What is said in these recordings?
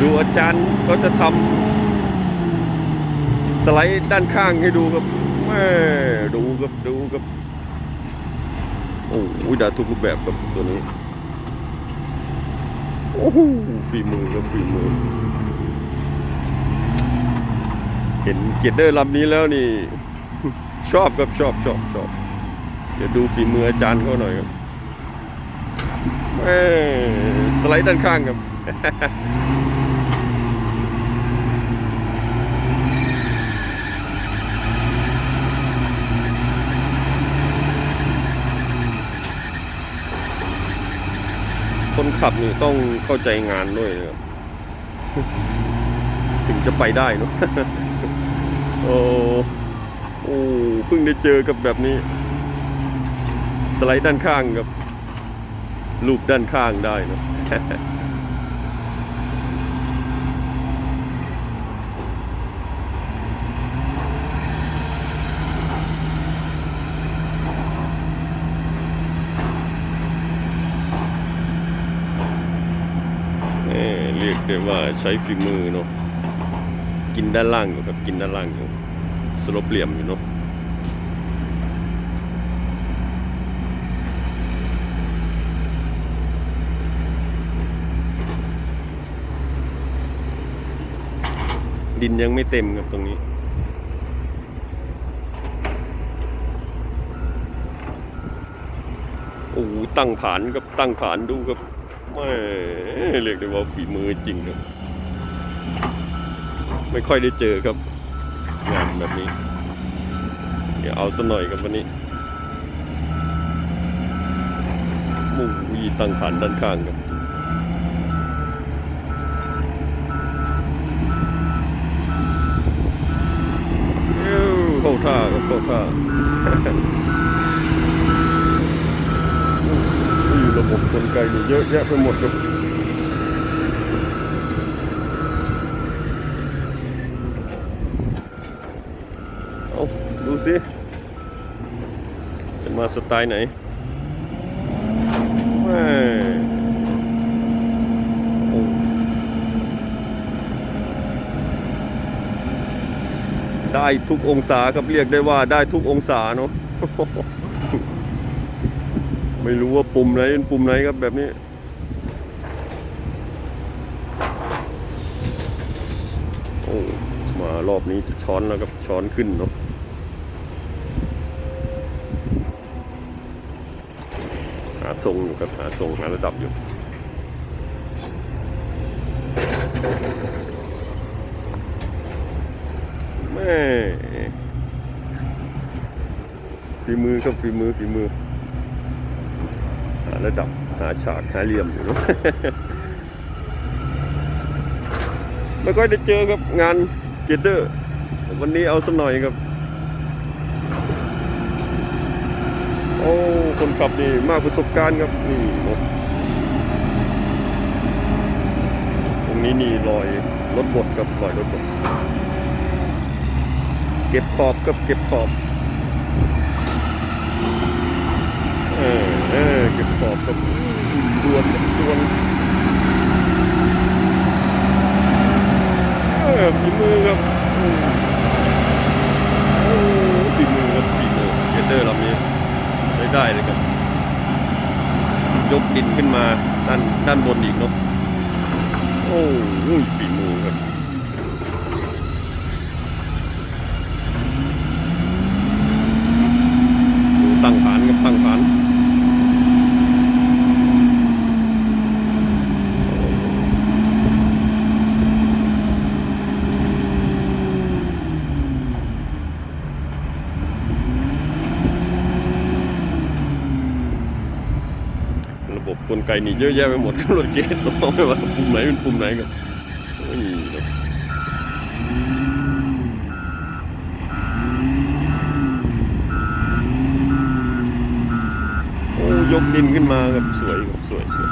ดูอาจารย์เขาจะทำสไลด์ด้านข้างให้ดูครับแม่ดูครับดูครับโอ้ยด้ทุกรูปแบบครับตัวนี้โอ้โหฝีมือครับฝีมือ เห็นเกียรติเดอร์ลำนี้แล้วนี่ ชอบครับชอบชอบชอบเดี๋ยวดูฝีมืออาจารย์เขาหน่อยครับ สไลด์ด้านข้างครับคนขับนี่ต้องเข้าใจงานด้วยนะครับถึงจะไปได้เนอะโอ้โอ้เพิ่งได้เจอกับแบบนี้ สไลด์ด้านข้างกับ รูปด้านข้างได้เนะเรียกได้ว่าใช้ฝีมือเนาะกินด้านล่างอยู่ครับกินด้านล่างอยู่สลบเหลี่ยมอยู่เนาะ ดินยังไม่เต็มครับตรงนี้ โอ้โหตั้งฐานครับตั้งฐานดูครับไม่เรียกได้ว่าฝีมือจริงครับ ไม่ค่อยได้เจอครับงานแบบนี้ เดี๋ยวเอาสักหน่อยครับวันนี้หมูวีตั้งฐานด้านข้างครับเอ้วเข้า ท่าครับเข้าท่ามีระบบกลไกนี่เยอะแยะไปหมดครับเอาดูสิจะมาสไตล์ไหนแม่ ได้ทุกองศาครับเรียกได้ว่าได้ทุกองศาเนาะไม่รู้ว่าปุ่มไหนเป็นปุ่มไหนครับแบบนี้ โอ้มารอบนี้จะช้อนแล้วครับช้อนขึ้นเนาะหาทรงอยู่ครับหาทรงหาระดับอยู่ ฝีมือครับฝีมือฝีมือหาระดับหาฉากหาเหลี่ยมอยู่นะไม่ค่อยได้เจอครับงานเกตเดอร์ วันนี้เอาสักหน่อยครับ โอ้คนขับนี่มากประสบการณ์ครับนี่รถตรงนี้นี่รอยรถบดกับรอยรถบด เก็บขอบกับเก็บขอบ เออเออเก็บขอบกับดวนดวนเออฝีมือครับโอ้ฝีมือครับฝีมือเกเตอร์ลำนี้ใช้ได้เลยครับ ยกดินขึ้นมาด้านด้านบนอีกเนาะโอ้ยฝีมือครับดูตั้งฐานกับตั้งฐาน ระบบก ลไกนี่เยอะแยะไปหมดรถเกตต้องไม่ว่าปุ่มไหนเป็นปุ่มไหนกันนี่ครับโอ้ยกดินขึ้นมาแบบสวยครับสวยสวย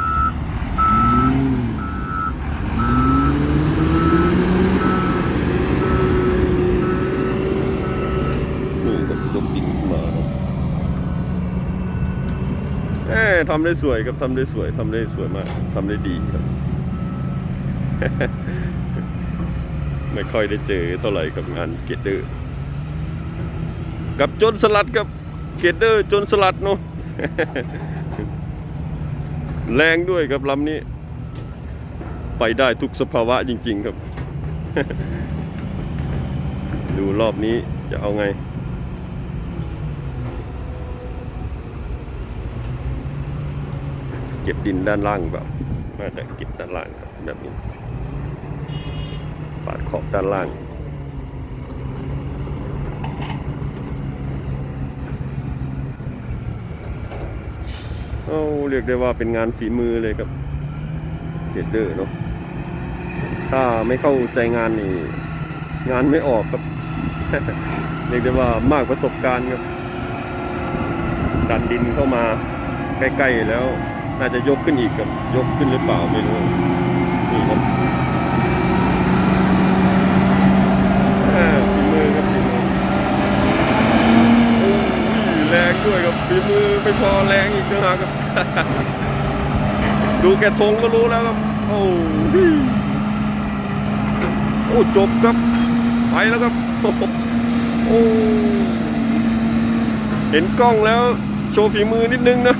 นี่ครับยกดินขึ้นมาครับ เอ้ ทำได้สวยครับทำได้สวยทำได้สวยมากทำได้ดีครับ ไม่ค่อยได้เจอเท่าไหร่กับงานเกตเดอร์ กับจนสลัดกับเกตเดอร์จนสลัดเนาะแรงด้วยครับลำนี้ ไปได้ทุกสภาวะจริง ๆ ครับ ดูรอบนี้จะเอาไง ก็บดินด้านล่างแบบน่าจะเก็บด้านล่างแบบนี้ ปาดขอบด้านล่างเอาเรียกได้ว่าเป็นงานฝีมือเลยครับเกตเดอร์เนาะถ้าไม่เข้าใจงานนี่ งานไม่ออกครับ เรียกได้ว่ามากประสบการณ์ครับ ดันดินเข้ามาใกล้ๆแล้ว น่าจะยกขึ้นอีกครับยกขึ้นหรือเปล่าไม่รู้นี่ครับฝีมือครับฝีมือโอ้ยแรงด้วยครับฝีมือไม่พอแรงอีกนะครับ ดูแกทงก็รู้แล้วครับโอ้ยโอ้จบครับไปแล้วครับโอ้โอ้เห็นกล้องแล้วโชว์ฝีมือนิดนึงนะ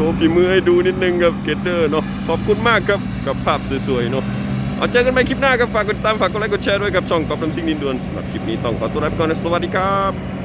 ชว์ฝีมือให้ดูนิดนึงครับเกตเดอร์เนาะขอบคุณมากครับกับภาพสวยๆเนาะเอาเจอกันใหม่คลิปหน้าครับฝากกดติดตามฝากกดไลค์กดแชร์ด้วยกับช่องกอบน้ำซิงนินดวนสำหรับคลิปนี้ต้องขอตัวลาไปก่อนนะสวัสดีครับ